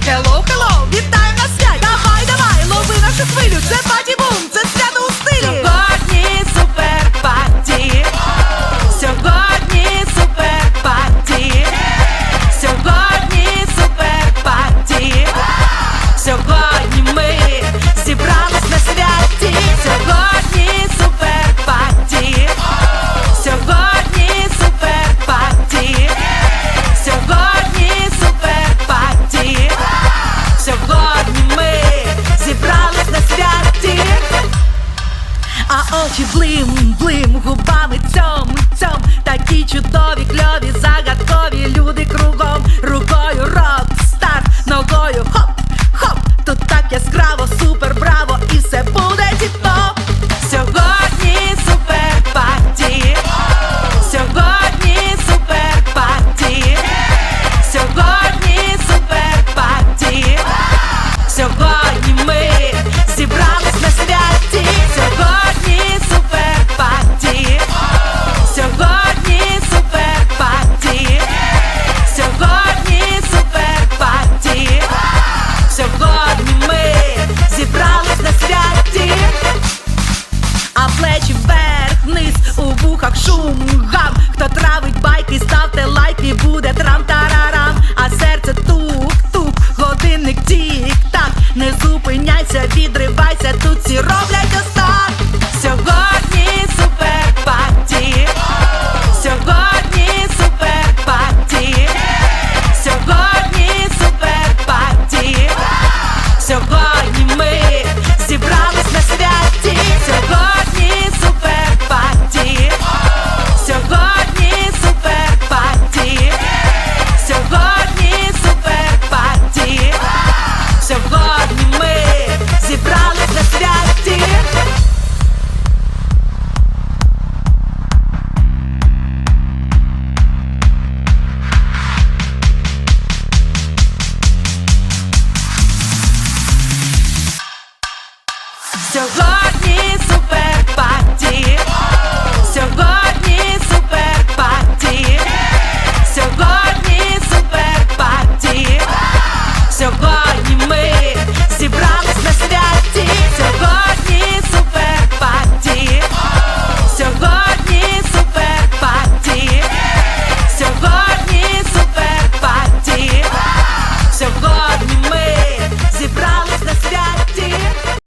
Hello. é очі блим, блим, губами цьом, цьом, такі чудові, кльові, загадкові люди круті у вухах шум гам. Хто травить байки, ставте лайки, буде трам-тарарам, а серце тук-тук, годинник тік-так, не зупиняйся, відривайся, тут сірок. Сьогодні супер